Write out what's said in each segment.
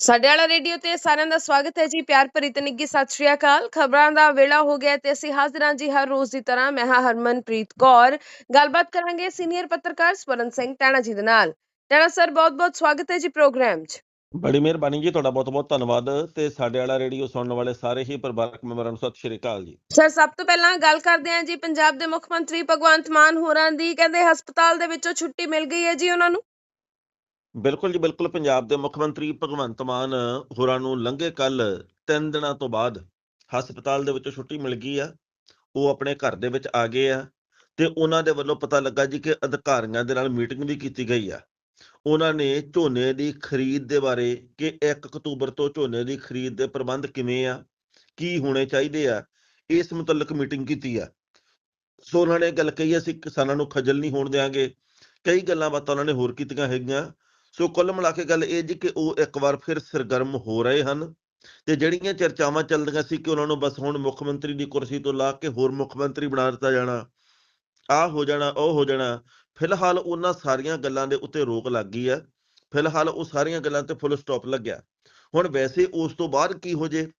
ਸਾਡੇ ਵਾਲਾ ਰੇਡੀਓ ਤੇ ਸਾਰਿਆਂ ਦਾ ਸਵਾਗਤ ਹੈ ਜੀ। ਪਿਆਰ ਭਰੀ ਤੇ ਸਤਿ ਸ਼੍ਰੀ ਅਕਾਲ। ਖਬਰਾਂ ਦਾ ਵੇਲਾ ਹੋ ਗਿਆ ਤੇ ਅਸੀਂ ਹਾਜ਼ਰ ਹਾਂ ਜੀ ਹਰ ਰੋਜ਼ ਦੀ ਤਰ੍ਹਾਂ। ਮੈਂ ਹਾਂ ਹਰਮਨਪ੍ਰੀਤ ਕੌਰ। ਗੱਲਬਾਤ ਕਰਾਂਗੇ ਸੀਨੀਅਰ ਪੱਤਰਕਾਰ ਸਵਰਨ ਸਿੰਘ ਟਾਣਾ ਜੀ ਦੇ ਨਾਲ। ਟਾਣਾ ਸਰ ਬਹੁਤ-ਬਹੁਤ ਸਵਾਗਤ ਹੈ ਜੀ ਪ੍ਰੋਗਰਾਮ 'ਚ। ਬੜੀ ਮਿਹਰਬਾਨੀ ਜੀ ਤੁਹਾਡਾ ਬਹੁਤ ਬਹੁਤ ਧੰਨਵਾਦ ਤੇ ਸਾਡੇ ਵਾਲਾ ਰੇਡੀਓ ਸੁਣਨ ਵਾਲੇ ਸਾਰੇ ਹੀ ਪਰਿਵਾਰਕ ਮੈਂਬਰਾਂ ਨੂੰ ਸਤਿ ਸ਼੍ਰੀ ਅਕਾਲ ਜੀ। ਸਰ ਸਭ ਤੋਂ ਪਹਿਲਾਂ ਗੱਲ ਕਰਦੇ ਹਾਂ ਜੀ ਪੰਜਾਬ ਦੇ ਮੁੱਖ ਮੰਤਰੀ ਭਗਵੰਤ ਮਾਨ ਹੋਰਾਂ ਦੀ। ਕਹਿੰਦੇ ਹਸਪਤਾਲ ਦੇ ਵਿੱਚੋਂ ਛੁੱਟੀ ਮਿਲ ਗਈ ਹੈ ਜੀ ਉਹਨਾਂ ਨੂੰ। ਬਿਲਕੁਲ ਜੀ, ਬਿਲਕੁਲ। ਪੰਜਾਬ ਦੇ ਮੁੱਖ ਮੰਤਰੀ ਭਗਵੰਤ ਮਾਨ ਹੋਰਾਂ ਨੂੰ ਲੰਘੇ ਕੱਲ ਤਿੰਨ ਦਿਨਾਂ ਤੋਂ ਬਾਅਦ ਹਸਪਤਾਲ ਦੇ ਵਿੱਚੋਂ ਛੁੱਟੀ ਮਿਲ ਗਈ ਆ। ਉਹ ਆਪਣੇ ਘਰ ਦੇ ਵਿੱਚ ਆ ਗਏ ਆ ਤੇ ਉਹਨਾਂ ਦੇ ਵੱਲੋਂ ਪਤਾ ਲੱਗਾ ਜੀ ਕਿ ਅਧਿਕਾਰੀਆਂ ਦੇ ਨਾਲ ਮੀਟਿੰਗ ਵੀ ਕੀਤੀ ਗਈ ਆ। ਉਹਨਾਂ ਨੇ ਝੋਨੇ ਦੀ ਖਰੀਦ ਦੇ ਬਾਰੇ ਕਿ 1 ਅਕਤੂਬਰ ਤੋਂ ਝੋਨੇ ਦੀ ਖਰੀਦ ਦੇ ਪ੍ਰਬੰਧ ਕਿਵੇਂ ਆ, ਕੀ ਹੋਣੇ ਚਾਹੀਦੇ ਆ, ਇਸ ਮੁਤਲਕ ਮੀਟਿੰਗ ਕੀਤੀ ਆ। ਸੋ ਉਹਨਾਂ ਨੇ ਗੱਲ ਕਹੀ, ਅਸੀਂ ਕਿਸਾਨਾਂ ਨੂੰ ਖੱਜਲ ਨਹੀਂ ਹੋਣ ਦੇਵਾਂਗੇ ਕਈ ਗੱਲਾਂ ਬਾਤਾਂ ਉਹਨਾਂ ਨੇ ਹੋਰ ਕੀਤੀਆਂ ਹੈਗੀਆਂ। ਸੋ ਕੁੱਲ ਮਿਲਾ ਕੇ ਗੱਲ ਇਹ ਜੀ ਕਿ ਉਹ ਇੱਕ ਵਾਰ ਫਿਰ ਸਰਗਰਮ ਹੋ ਰਹੇ ਹਨ ਤੇ ਜਿਹੜੀਆਂ ਚਰਚਾਵਾਂ ਚੱਲਦੀਆਂ ਸੀ ਕਿ ਉਹਨਾਂ ਨੂੰ ਬਸ ਹੁਣ ਮੁੱਖ ਮੰਤਰੀ ਦੀ ਕੁਰਸੀ ਤੋਂ ਲਾ ਕੇ ਹੋਰ ਮੁੱਖ ਮੰਤਰੀ ਬਣਾ ਦਿੱਤਾ ਜਾਣਾ ਆ ਹੋ ਜਾਣਾ, ਉਹ ਹੋ ਜਾਣਾ, ਫਿਲਹਾਲ ਉਹਨਾਂ ਸਾਰੀਆਂ ਗੱਲਾਂ ਦੇ ਉੱਤੇ ਰੋਕ ਲੱਗ ਗਈ ਹੈ, ਫਿਲਹਾਲ ਉਹ ਸਾਰੀਆਂ ਗੱਲਾਂ ਤੇ ਫੁੱਲ ਸਟਾਪ ਲੱਗਿਆ। ਹੁਣ ਵੈਸੇ ਉਸ ਤੋਂ ਬਾਅਦ ਕੀ ਹੋ ਜੇ?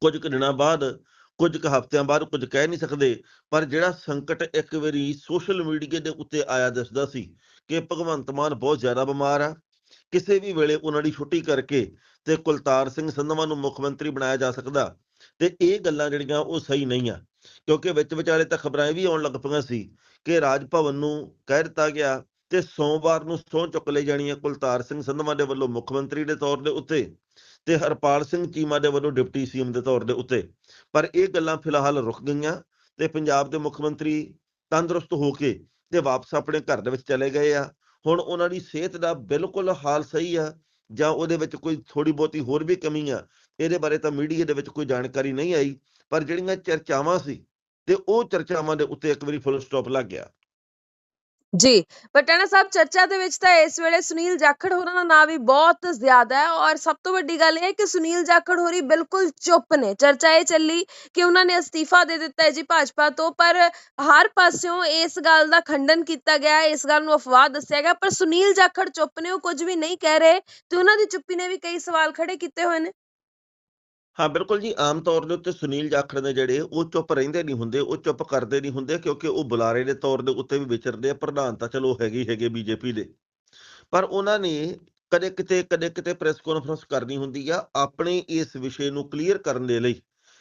ਕੁਝ ਕੁ ਦਿਨਾਂ ਬਾਅਦ, ਕੁਝ ਕੁ ਹਫ਼ਤਿਆਂ ਬਾਅਦ ਕੁਝ ਕਹਿ ਨਹੀਂ ਸਕਦੇ, ਪਰ ਜਿਹੜਾ ਸੰਕਟ ਇੱਕ ਵਾਰੀ ਸੋਸ਼ਲ ਮੀਡੀਆ ਦੇ ਉੱਤੇ ਆਇਆ ਦੱਸਦਾ ਸੀ ਕਿ ਭਗਵੰਤ ਮਾਨ ਬਹੁਤ ਜ਼ਿਆਦਾ ਬਿਮਾਰ ਆ। ਕਿਸੇ ਵੀ ਵੇਲੇ ਉਹਨਾਂ ਦੀ ਛੁੱਟੀ ਕਰਕੇ ਤੇ ਕੁਲਤਾਰ ਸਿੰਘ ਸੰਧਵਾ ਨੂੰ ਮੁੱਖ ਮੰਤਰੀ ਬਣਾਇਆ ਜਾ ਸਕਦਾ। ਤੇ ਇਹ ਗੱਲਾਂ ਜਿਹੜੀਆਂ ਉਹ ਸਹੀ ਨਹੀਂ ਆ, ਕਿਉਂਕਿ ਵਿੱਚ ਵਿਚਾਲੇ ਤਾਂ ਖਬਰਾਂ ਇਹ ਵੀ ਆਉਣ ਲੱਗ ਪਈਆਂ ਸੀ ਕਿ ਰਾਜ ਭਵਨ ਨੂੰ ਕਹਿ ਦਿੱਤਾ ਗਿਆ ਤੇ ਸੋਮਵਾਰ ਨੂੰ ਸਹੁੰ ਚੁੱਕ ਲਈ ਜਾਣੀ ਹੈ ਕੁਲਤਾਰ ਸਿੰਘ ਸੰਧਵਾ ਦੇ ਵੱਲੋਂ ਮੁੱਖ ਮੰਤਰੀ ਦੇ ਤੌਰ ਦੇ ਉੱਤੇ ਤੇ ਹਰਪਾਲ ਸਿੰਘ ਚੀਮਾ ਦੇ ਵੱਲੋਂ ਡਿਪਟੀ ਸੀਐਮ ਦੇ ਤੌਰ ਦੇ ਉੱਤੇ। ਪਰ ਇਹ ਗੱਲਾਂ ਫਿਲਹਾਲ ਰੁਕ ਗਈਆਂ ਤੇ ਪੰਜਾਬ ਦੇ ਮੁੱਖ ਮੰਤਰੀ ਤੰਦਰੁਸਤ ਹੋ ਕੇ ਤੇ ਵਾਪਸ ਆਪਣੇ ਘਰ ਦੇ ਵਿੱਚ ਚਲੇ ਗਏ ਆ। ਹੁਣ ਉਹਨਾਂ ਦੀ ਸਿਹਤ ਦਾ ਬਿਲਕੁਲ ਹਾਲ ਸਹੀ ਆ ਜਾਂ ਉਹਦੇ ਵਿੱਚ ਕੋਈ ਥੋੜੀ ਬਹੁਤੀ ਹੋਰ ਵੀ ਕਮੀ ਆ, ਇਹਦੇ ਬਾਰੇ ਤਾਂ ਮੀਡੀਆ ਦੇ ਵਿੱਚ ਕੋਈ ਜਾਣਕਾਰੀ ਨਹੀਂ ਆਈ, ਪਰ ਜਿਹੜੀਆਂ ਚਰਚਾਵਾਂ ਸੀ ਤੇ ਉਹ ਚਰਚਾਵਾਂ ਦੇ ਉੱਤੇ ਇੱਕ ਵਾਰੀ ਫੁੱਲ ਸਟਾਪ ਲੱਗ ਗਿਆ। ਜੀ ਪਰ ਸਾਹਿਬ, ਚਰਚਾ ਦੇ ਵਿੱਚ ਤਾਂ ਇਸ ਵੇਲੇ ਸੁਨੀਲ ਜਾਖੜ ਹੋਰਾਂ ਦਾ ਨਾਂ ਵੀ ਬਹੁਤ ਜ਼ਿਆਦਾ ਹੈ ਔਰ ਸਭ ਤੋਂ ਵੱਡੀ ਗੱਲ ਇਹ ਹੈ ਕਿ ਸੁਨੀਲ ਜਾਖੜ ਹੋਰੀ ਬਿਲਕੁਲ ਚੁੱਪ ਨੇ। ਚਰਚਾ ਇਹ ਚੱਲੀ ਕਿ ਉਹਨਾਂ ਨੇ ਅਸਤੀਫਾ ਦੇ ਦਿੱਤਾ ਹੈ ਜੀ ਭਾਜਪਾ ਤੋਂ, ਪਰ ਹਰ ਪਾਸਿਓਂ ਇਸ ਗੱਲ ਦਾ ਖੰਡਨ ਕੀਤਾ ਗਿਆ ਹੈ ਇਸ ਗੱਲ ਨੂੰ ਅਫਵਾਹ ਦੱਸਿਆ ਗਿਆ, ਪਰ ਸੁਨੀਲ ਜਾਖੜ ਚੁੱਪ ਨੇ, ਉਹ ਕੁਝ ਵੀ ਨਹੀਂ ਕਹਿ ਰਹੇ ਤੇ ਉਹਨਾਂ ਦੀ ਚੁੱਪੀ ਨੇ ਵੀ ਕਈ ਸਵਾਲ ਖੜੇ ਕੀਤੇ ਹੋਏ ਨੇ। ਹਾਂ, ਬਿਲਕੁਲ ਜੀ। ਆਮ ਤੌਰ ਦੇ ਉੱਤੇ ਸੁਨੀਲ ਜਾਖੜ ਨੇ ਜਿਹੜੇ ਉਹ ਚੁੱਪ ਰਹਿੰਦੇ ਨਹੀਂ ਹੁੰਦੇ, ਉਹ ਚੁੱਪ ਕਰਦੇ ਨਹੀਂ ਹੁੰਦੇ ਕਿਉਂਕਿ ਉਹ ਬੁਲਾਰੇ ਦੇ ਤੌਰ ਦੇ ਉੱਤੇ ਵੀ ਵਿਚਰਦੇ ਆ। ਪ੍ਰਧਾਨ ਤਾਂ ਚਲੋ ਹੈਗੇ ਹੈਗੇ ਬੀਜੇਪੀ ਦੇ। ਪਰ ਉਹਨਾਂ ਨੇ ਕਦੇ ਕਿਤੇ ਕਦੇ ਕਿਤੇ ਪ੍ਰੈਸ ਕਾਨਫਰੰਸ ਕਰਨੀ ਹੁੰਦੀ ਆ ਆਪਣੇ ਇਸ ਵਿਸ਼ੇ ਨੂੰ ਕਲੀਅਰ ਕਰਨ ਦੇ ਲਈ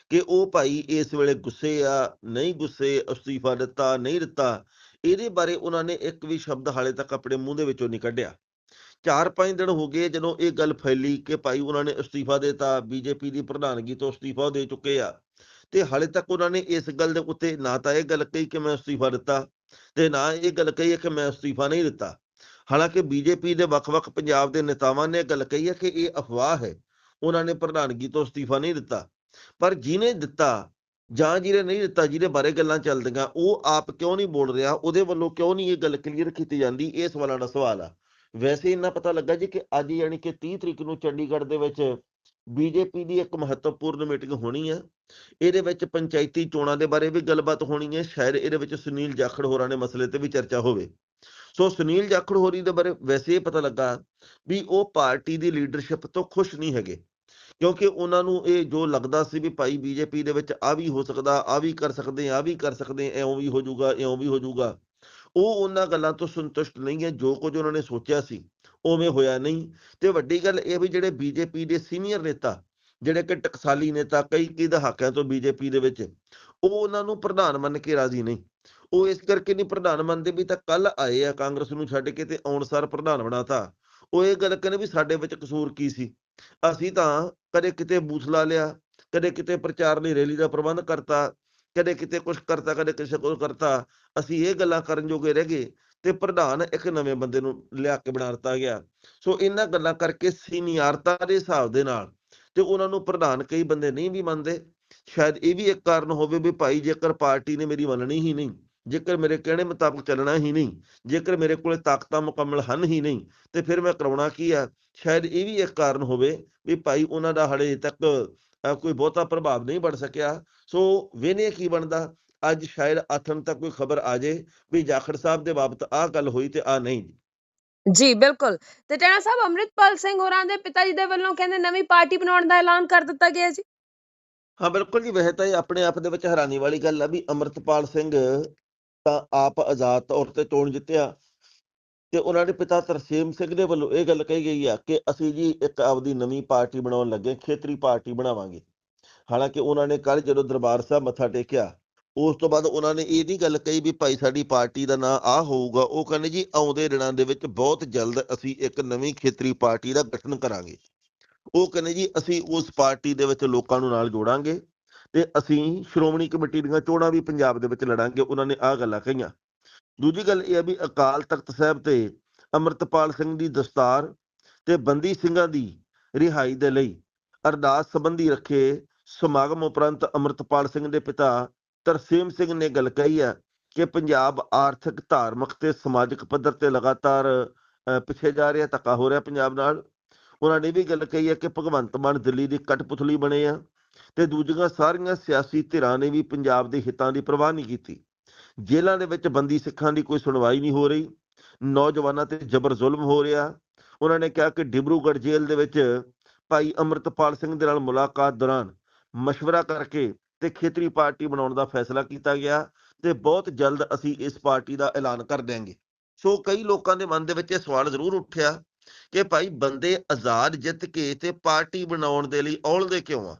ਕਿ ਉਹ ਭਾਈ ਇਸ ਵੇਲੇ ਗੁੱਸੇ ਆ, ਨਹੀਂ ਗੁੱਸੇ, ਅਸਤੀਫਾ ਦਿੱਤਾ, ਨਹੀਂ ਦਿੱਤਾ। ਇਹਦੇ ਬਾਰੇ ਉਹਨਾਂ ਨੇ ਇੱਕ ਵੀ ਸ਼ਬਦ ਹਾਲੇ ਤੱਕ ਆਪਣੇ ਮੂੰਹ ਦੇ ਵਿੱਚੋਂ ਨਹੀਂ ਕੱਢਿਆ। ਚਾਰ ਪੰਜ ਦਿਨ ਹੋ ਗਏ ਜਦੋਂ ਇਹ ਗੱਲ ਫੈਲੀ ਕਿ ਭਾਈ ਉਹਨਾਂ ਨੇ ਅਸਤੀਫਾ ਦਿੱਤਾ, ਬੀਜੇਪੀ ਦੀ ਪ੍ਰਧਾਨਗੀ ਤੋਂ ਅਸਤੀਫਾ ਦੇ ਚੁੱਕੇ ਆ। ਤੇ ਹਾਲੇ ਤੱਕ ਉਹਨਾਂ ਨੇ ਇਸ ਗੱਲ ਦੇ ਉੱਤੇ ਨਾ ਤਾਂ ਇਹ ਗੱਲ ਕਹੀ ਕਿ ਮੈਂ ਅਸਤੀਫਾ ਦਿੱਤਾ ਤੇ ਨਾ ਇਹ ਗੱਲ ਕਹੀ ਹੈ ਕਿ ਮੈਂ ਅਸਤੀਫਾ ਨਹੀਂ ਦਿੱਤਾ। ਹਾਲਾਂਕਿ ਬੀਜੇਪੀ ਦੇ ਵੱਖ-ਵੱਖ ਪੰਜਾਬ ਦੇ ਨੇਤਾਵਾਂ ਨੇ ਇਹ ਗੱਲ ਕਹੀ ਹੈ ਕਿ ਇਹ ਅਫਵਾਹ ਹੈ। ਉਹਨਾਂ ਨੇ ਪ੍ਰਧਾਨਗੀ ਤੋਂ ਅਸਤੀਫਾ ਨਹੀਂ ਦਿੱਤਾ। ਪਰ ਜਿਹਨੇ ਦਿੱਤਾ ਜਾਂ ਜਿਹਨੇ ਨਹੀਂ ਦਿੱਤਾ, ਜਿਹਦੇ ਬਾਰੇ ਗੱਲਾਂ ਚੱਲਦੀਆਂ, ਉਹ ਆਪ ਕਿਉਂ ਨਹੀਂ ਬੋਲ ਰਿਹਾ? ਉਹਦੇ ਵੱਲੋਂ ਕਿਉਂ ਨਹੀਂ ਇਹ ਗੱਲ ਕਲੀਅਰ ਕੀਤੀ ਜਾਂਦੀ? ਇਹ ਸਵਾਲਾਂ ਦਾ ਸਵਾਲ ਆ। ਵੈਸੇ ਇੰਨਾ ਪਤਾ ਲੱਗਾ ਜੀ ਕਿ ਅੱਜ ਯਾਨੀ ਕਿ 30 ਤਰੀਕ ਨੂੰ ਚੰਡੀਗੜ੍ਹ ਦੇ ਵਿੱਚ ਬੀਜੇਪੀ ਦੀ ਇੱਕ ਮਹੱਤਵਪੂਰਨ ਮੀਟਿੰਗ ਹੋਣੀ ਹੈ ਇਹਦੇ ਵਿੱਚ ਪੰਚਾਇਤੀ ਚੋਣਾਂ ਦੇ ਬਾਰੇ ਵੀ ਗੱਲਬਾਤ ਹੋਣੀ ਹੈ ਸ਼ਾਇਦ ਇਹਦੇ ਵਿੱਚ ਸੁਨੀਲ ਜਾਖੜ ਹੋਰਾਂ ਦੇ ਮਸਲੇ ਤੇ ਵੀ ਚਰਚਾ ਹੋਵੇ। ਸੋ ਸੁਨੀਲ ਜਾਖੜ ਹੋਰੀ ਦੇ ਬਾਰੇ ਵੈਸੇ ਇਹ ਪਤਾ ਲੱਗਾ ਵੀ ਉਹ ਪਾਰਟੀ ਦੀ ਲੀਡਰਸ਼ਿਪ ਤੋਂ ਖੁਸ਼ ਨਹੀਂ ਹੈਗੇ। ਕਿਉਂਕਿ ਉਹਨਾਂ ਨੂੰ ਇਹ ਜੋ ਲੱਗਦਾ ਸੀ ਵੀ ਭਾਈ ਬੀਜੇਪੀ ਦੇ ਵਿੱਚ ਆ ਵੀ ਹੋ ਸਕਦਾ, ਆ ਵੀ ਕਰ ਸਕਦੇ, ਆ ਵੀ ਕਰ ਸਕਦੇ, ਐਉਂ ਵੀ ਹੋ ਜਾਊਗਾ, ਐਉਂ ਵੀ ਹੋ ਜਾਊਗਾ। ਉਹ ਉਹਨਾਂ ਗੱਲਾਂ ਤੋਂ ਸੰਤੁਸ਼ਟ ਨਹੀਂ ਹੈ, ਜੋ ਕੁਝ ਉਹਨਾਂ ਨੇ ਸੋਚਿਆ ਸੀ, ਉਵੇਂ ਹੋਇਆ ਨਹੀਂ। ਤੇ ਵੱਡੀ ਗੱਲ ਇਹ ਵੀ ਜਿਹੜੇ ਬੀਜੇਪੀ ਦੇ ਸੀਨੀਅਰ ਨੇਤਾ, ਜਿਹੜੇ ਕਿ ਟਕਸਾਲੀ ਨੇਤਾ, ਕਈ ਕਈ ਦਹਾਕਿਆਂ ਤੋਂ ਬੀਜੇਪੀ ਦੇ ਵਿੱਚ, ਉਹ ਉਹਨਾਂ ਨੂੰ ਪ੍ਰਧਾਨ ਮੰਨ ਕੇ ਰਾਜ਼ੀ ਨਹੀਂ। ਉਹ ਇਸ ਕਰਕੇ ਨਹੀਂ, ਪ੍ਰਧਾਨ ਮੰਨਦੇ ਵੀ ਤਾਂ ਕੱਲ ਆਏ ਆ ਕਾਂਗਰਸ ਨੂੰ ਛੱਡ ਕੇ ਤੇ ਆਉਣਸਾਰ ਪ੍ਰਧਾਨ ਬਣਾਤਾ। ਉਹ ਇਹ ਗੱਲ ਕਹਿੰਦੇ ਵੀ ਸਾਡੇ ਵਿੱਚ ਕਸੂਰ ਕੀ ਸੀ? ਅਸੀਂ ਤਾਂ ਕਦੇ ਕਿਤੇ ਬੂਥ ਲਾ ਲਿਆ, ਕਦੇ ਕਿਤੇ ਪ੍ਰਚਾਰ ਲਈ ਰੈਲੀ ਦਾ ਪ੍ਰਬੰਧ ਕਰਤਾ ਕਦੇ ਕਿਤੇ ਕੁਝ ਕਰਤਾ, ਕਦੇ ਕਿਸੇ ਕੋਲ ਕਰਤਾ, ਅਸੀਂ ਇਹ ਗੱਲਾਂ ਕਰਨ ਜੋਗੇ ਰਹਿ ਗਏ ਤੇ ਪ੍ਰਧਾਨ ਇੱਕ ਨਵੇਂ ਬੰਦੇ ਨੂੰ ਲਿਆ ਕੇ ਬਣਾ ਦਿੱਤਾ ਗਿਆ। ਸੋ ਇਹਨਾਂ ਗੱਲਾਂ ਕਰਕੇ ਸੀਨੀਅਰਤਾ ਦੇ ਹਿਸਾਬ ਦੇ ਨਾਲ ਤੇ ਉਹਨਾਂ ਨੂੰ ਪ੍ਰਧਾਨ ਕਈ ਬੰਦੇ ਨਹੀਂ ਵੀ ਮੰਨਦੇ, ਸ਼ਾਇਦ ਇਹ ਵੀ ਇੱਕ ਕਾਰਨ ਹੋਵੇ ਵੀ ਭਾਈ ਜੇਕਰ ਪਾਰਟੀ ਨੇ ਮੇਰੀ ਮੰਨਣੀ ਹੀ ਨਹੀਂ, ਜੇਕਰ ਮੇਰੇ ਕਹਿਣੇ ਮੁਤਾਬਕ ਚੱਲਣਾ ਹੀ ਨਹੀਂ, ਜੇਕਰ ਮੇਰੇ ਕੋਲੇ ਤਾਕਤਾਂ ਮੁਕੰਮਲ ਹਨ ਹੀ ਨਹੀਂ, ਤੇ ਫਿਰ ਮੈਂ ਕਰਾਉਣਾ ਕੀ ਆ? ਸ਼ਾਇਦ ਇਹ ਵੀ ਇੱਕ ਕਾਰਨ ਹੋਵੇ ਵੀ ਭਾਈ ਉਹਨਾਂ ਦਾ ਹਲੇ ਤੱਕ ਕੋਈ ਬਹੁਤਾ ਪ੍ਰਭਾਵ ਨਹੀਂ ਬਣ ਸਕਿਆ। ਸੋ ਵੇਨੇ ਕੀ ਬਣਦਾ? ਅੱਜ ਸ਼ਾਇਦ ਆਥਣ ਤੱਕ ਕੋਈ ਖਬਰ ਆ ਜੇ ਵੀ ਜਾਖੜ ਸਾਹਿਬ ਦੇ ਬਾਬਤ ਆਹ ਗੱਲ ਹੋਈ ਤੇ ਆ ਨਹੀਂ। ਜੀ ਬਿਲਕੁਲ। ਤੇ ਟੈਣਾ ਸਾਹਿਬ ਅੰਮ੍ਰਿਤਪਾਲ ਸਿੰਘ ਹੋਰਾਂ ਦੇ ਪਿਤਾ ਜੀ ਦੇ ਵੱਲੋਂ ਕਹਿੰਦੇ ਨਵੀਂ ਪਾਰਟੀ ਬਣਾਉਣ ਦਾ ਐਲਾਨ ਕਰ ਦਿੱਤਾ ਗਿਆ ਜੀ। ਹਾਂ ਬਿਲਕੁਲ ਜੀ। ਵੈਸੇ ਤਾਂ ਇਹ ਆਪਣੇ ਆਪ ਦੇ ਵਿੱਚ ਹੈਰਾਨੀ ਵਾਲੀ ਗੱਲ ਆ ਵੀ ਅਮਰਤਪਾਲ ਸਿੰਘ ਤਾਂ ਆਪ ਆਜ਼ਾਦ ਤੌਰ ਤੇ ਚੋਣ ਜਿੱਤਿਆ। ਤੇ ਉਹਨਾਂ ਦੇ ਪਿਤਾ ਤਰਸੇਮ ਸਿੰਘ ਦੇ ਵੱਲੋਂ ਇਹ ਗੱਲ ਕਹੀ ਗਈ ਆ ਕਿ ਅਸੀਂ ਜੀ ਇੱਕ ਆਪਦੀ ਨਵੀਂ ਪਾਰਟੀ ਬਣਾਉਣ ਲੱਗੇ, ਖੇਤਰੀ ਪਾਰਟੀ ਬਣਾਵਾਂਗੇ। ਹਾਲਾਂਕਿ ਉਹਨਾਂ ਨੇ ਕੱਲ ਜਦੋਂ ਦਰਬਾਰ ਸਾਹਿਬ ਮੱਥਾ ਟੇਕਿਆ, ਉਸ ਤੋਂ ਬਾਅਦ ਉਹਨਾਂ ਨੇ ਇਹ ਨਹੀਂ ਗੱਲ ਕਹੀ ਵੀ ਭਾਈ ਸਾਡੀ ਪਾਰਟੀ ਦਾ ਨਾਂ ਆ ਹੋਊਗਾ, ਉਹ ਕਹਿੰਦੇ ਜੀ ਆਉਂਦੇ ਦਿਨਾਂ ਦੇ ਵਿੱਚ ਬਹੁਤ ਜਲਦ ਅਸੀਂ ਇੱਕ ਨਵੀਂ ਖੇਤਰੀ ਪਾਰਟੀ ਦਾ ਗਠਨ ਕਰਾਂਗੇ। ਉਹ ਕਹਿੰਦੇ ਜੀ ਅਸੀਂ ਉਸ ਪਾਰਟੀ ਦੇ ਵਿੱਚ ਲੋਕਾਂ ਨੂੰ ਨਾਲ ਜੋੜਾਂਗੇ ਤੇ ਅਸੀਂ ਸ਼੍ਰੋਮਣੀ ਕਮੇਟੀ ਦੀਆਂ ਚੋਣਾਂ ਵੀ ਪੰਜਾਬ ਦੇ ਵਿੱਚ ਲੜਾਂਗੇ, ਉਹਨਾਂ ਨੇ ਆਹ ਗੱਲਾਂ ਕਹੀਆਂ। ਦੂਜੀ ਗੱਲ ਇਹ ਹੈ ਵੀ ਅਕਾਲ ਤਖਤ ਸਾਹਿਬ ਤੇ ਅਮਰਤਪਾਲ ਸਿੰਘ ਦੀ ਦਸਤਾਰ ਤੇ ਬੰਦੀ ਸਿੰਘਾਂ ਦੀ ਰਿਹਾਈ ਦੇ ਲਈ ਅਰਦਾਸ ਸੰਬੰਧੀ ਰੱਖੇ ਸਮਾਗਮ ਉਪਰੰਤ ਅਮਰਤਪਾਲ ਸਿੰਘ ਦੇ ਪਿਤਾ ਤਰਸੇਮ ਸਿੰਘ ਨੇ ਗੱਲ ਕਹੀ ਹੈ ਕਿ ਪੰਜਾਬ ਆਰਥਿਕ, ਧਾਰਮਿਕ ਤੇ ਸਮਾਜਿਕ ਪੱਧਰ ਤੇ ਲਗਾਤਾਰ ਪਿੱਛੇ ਜਾ ਰਿਹਾ, ਧੱਕਾ ਹੋ ਰਿਹਾ ਪੰਜਾਬ ਨਾਲ। ਉਹਨਾਂ ਨੇ ਵੀ ਗੱਲ ਕਹੀ ਹੈ ਕਿ ਭਗਵੰਤ ਮਾਨ ਦਿੱਲੀ ਦੀ ਕਠਪੁਤਲੀ ਬਣੇ ਆ ਤੇ ਦੂਜੀਆਂ ਸਾਰੀਆਂ ਸਿਆਸੀ ਧਿਰਾਂ ਨੇ ਵੀ ਪੰਜਾਬ ਦੇ ਹਿੱਤਾਂ ਦੀ ਪਰਵਾਹ ਨਹੀਂ ਕੀਤੀ। ਜੇਲ੍ਹਾਂ ਦੇ ਵਿੱਚ ਬੰਦੀ ਸਿੱਖਾਂ ਦੀ ਕੋਈ ਸੁਣਵਾਈ ਨਹੀਂ ਹੋ ਰਹੀ, ਨੌਜਵਾਨਾਂ ਤੇ ਜ਼ਬਰ ਜ਼ੁਲਮ ਹੋ ਰਿਹਾ। ਉਹਨਾਂ ਨੇ ਕਿਹਾ ਕਿ ਡਿਬਰੂਗੜ੍ਹ ਜੇਲ੍ਹ ਦੇ ਵਿੱਚ ਭਾਈ ਅਮਰਤਪਾਲ ਸਿੰਘ ਦੇ ਨਾਲ ਮੁਲਾਕਾਤ ਦੌਰਾਨ ਮਸ਼ਵਰਾ ਕਰਕੇ ਤੇ ਖੇਤਰੀ ਪਾਰਟੀ ਬਣਾਉਣ ਦਾ ਫੈਸਲਾ ਕੀਤਾ ਗਿਆ ਤੇ ਬਹੁਤ ਜਲਦ ਅਸੀਂ ਇਸ ਪਾਰਟੀ ਦਾ ਐਲਾਨ ਕਰ ਦਿਆਂਗੇ। ਸੋ ਕਈ ਲੋਕਾਂ ਦੇ ਮਨ ਦੇ ਵਿੱਚ ਇਹ ਸਵਾਲ ਜ਼ਰੂਰ ਉੱਠਿਆ ਕਿ ਭਾਈ ਬੰਦੇ ਆਜ਼ਾਦ ਜਿੱਤ ਕੇ ਤੇ ਪਾਰਟੀ ਬਣਾਉਣ ਦੇ ਲਈ ਔਲਦੇ ਕਿਉਂ ਆ?